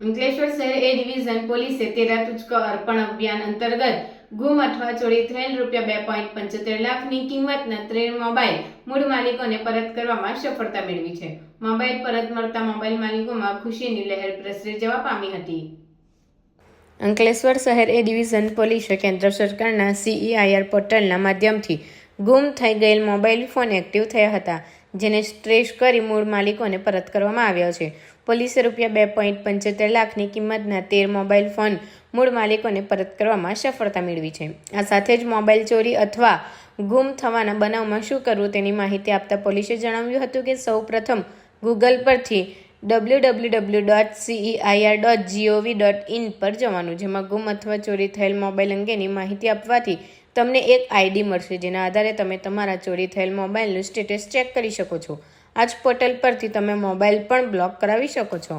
અંકલેશ્વર શહેર એ ડિવિઝન પોલીસે તેરા તુચકો અર્પણ અભિયાન અંતર્ગત ગુમ અથવા ચોરી થયેલ રૂપિયા બે પોઈન્ટ પંચોતેર લાખની કિંમતના ત્રણ મોબાઈલ મૂળ માલિકોને પરત કરવામાં સફળતા મેળવી છે. મોબાઈલ પરત મળતા મોબાઈલ માલિકોમાં ખુશીની લહેર પ્રસરી જવા પામી હતી. અંકલેશ્વર શહેર એ ડિવિઝન પોલીસે કેન્દ્ર સરકારના સીઈઆઈઆર પોર્ટલના માધ્યમથી ગુમ થઈ ગયેલ મોબાઈલ ફોન એક્ટિવ થયા હતા. જેને સ્ટ્રેસ કરી મૂળ માલિકોને પરત કરવામાં આવ્યો છે. પોલીસે રૂપિયા બે પોઈન્ટ પંચોતેર લાખની કિંમતના તેર મોબાઈલ ફોન મૂળ માલિકોને પરત કરવામાં સફળતા મેળવી છે. આ સાથે જ મોબાઈલ ચોરી અથવા ગુમ થવાના બનાવમાં શું કરવું તેની માહિતી આપતા પોલીસે જણાવ્યું હતું કે સૌ પ્રથમ ગૂગલ પરથી W W W dot CEIR dot GOV dot in પર જવાનું, જેમાં ગુમ અથવા ચોરી થયેલ મોબાઈલ અંગેની માહિતી આપવાથી તમને એક આઈડી મળશે, જેના આધારે તમે તમારા ચોરી થયેલ મોબાઈલનું સ્ટેટસ ચેક કરી શકો છો. આ જ પોર્ટલ પરથી તમે મોબાઈલ પણ બ્લોક કરાવી શકો છો.